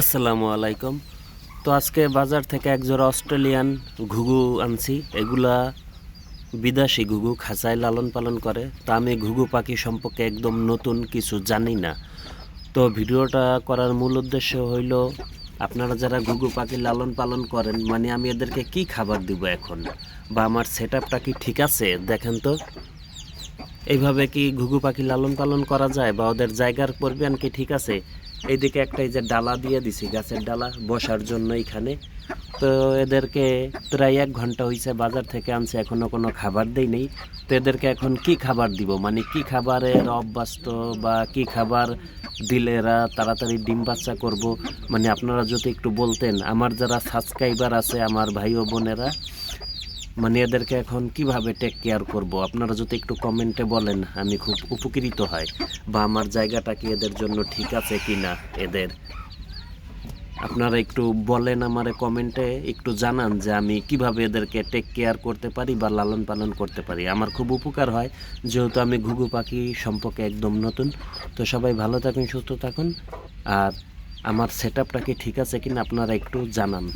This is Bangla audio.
আসসালামু আলাইকুম। তো আজকে বাজার থেকে একজোড়া অস্ট্রেলিয়ান ঘুঘু আনছি। এগুলা বিদেশি ঘুঘু, খাঁচায় লালন পালন করে। তা আমি ঘুঘু পাখি সম্পর্কে একদম নতুন কিছু জানি না। তো ভিডিওটা করার মূল উদ্দেশ্য হইল, আপনারা যারা ঘুঘু পাখি লালন পালন করেন মানে আমি এদেরকে কি খাবার দিব এখন? বা আমার সেট কি ঠিক আছে? দেখেন তো। এইভাবে কি ঘুঘু পাখি লালন পালন করা যায় বা ওদের জায়গার পরিমাণ কি ঠিক আছে? এইদিকে একটা এই যে ডালা দিয়ে দিছি, গাছের ডালা বসার জন্য এখানে। তো এদেরকে প্রায় এক ঘণ্টা হয়েছে বাজার থেকে আনছে এখনও কোনো খাবার দেই নেই। তো এদেরকে এখন কি খাবার দিব? মানে কি খাবারের অভ্যস্ত বা কি খাবার দিলে এরা তাড়াতাড়ি ডিম বাচ্চা করব? মানে আপনারা যদি একটু বলতেন, আমার যারা সাবস্ক্রাইবার আছে, আমার ভাই ও বোনেরা মানে এদেরকে এখন কীভাবে টেক কেয়ার করব? আপনারা যদি একটু কমেন্টে বলেন, আমি খুব উপকৃত হয়। বা আমার জায়গাটা কি এদের জন্য ঠিক আছে কি না এদের? আপনারা একটু বলেন আমারে কমেন্টে একটু জানান যে আমি কীভাবে এদেরকে টেক কেয়ার করতে পারি বা লালন পালন করতে পারি। আমার খুব উপকার হয়, যেহেতু আমি ঘুঘু পাখি সম্পর্কে একদম নতুন। তো সবাই ভালো থাকুন, সুস্থ থাকুন। আর আমার সেট আপটা কি ঠিক আছে কিনা আপনারা একটু জানান।